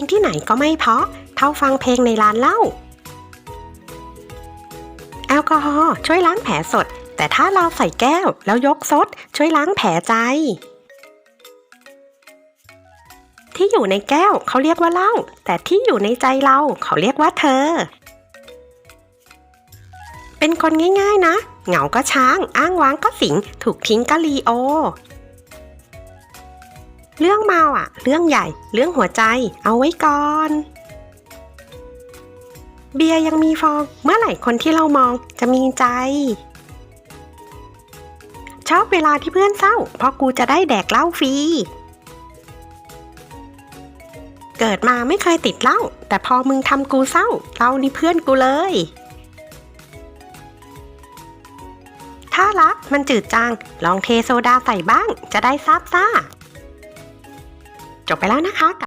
งที่ไหนก็ไม่เพาะ เท่าฟังเพลงในร้านเหล้าแอลกอฮอล์ช่วยล้างแผลสด แต่ถ้าเราใส่แก้วแล้วยกซด ช่วยล้างแผลใจ ที่อยู่ในแก้วเขาเรียกว่าเหล้าแต่ที่อยู่ในใจเราเขาเรียกว่าเธอ เป็นคนง่ายๆนะ เหงาก็ช้าง อ้างว้างก็สิง ถูกทิ้งก็ลีโอ เรื่องเมาอะ เรื่องใหญ่ เรื่องหัวใจ เอาไว้ก่อน เบียร์ยังมีฟอง เมื่อไหร่คนที่เรามองจะมีใจ ชอบเวลาที่เพื่อนเศร้า เพราะกูจะได้แดกเหล้าฟรี เกิดมาไม่เคยติดเหล้า แต่พอมึงทำกูเศร้าเหล้านี่เพื่อนกูเลย ถ้ารักมันจืดจาง ลองเทโซดาใส่บ้าง จะได้ซาบซ่า จบไปแล้วนะคะ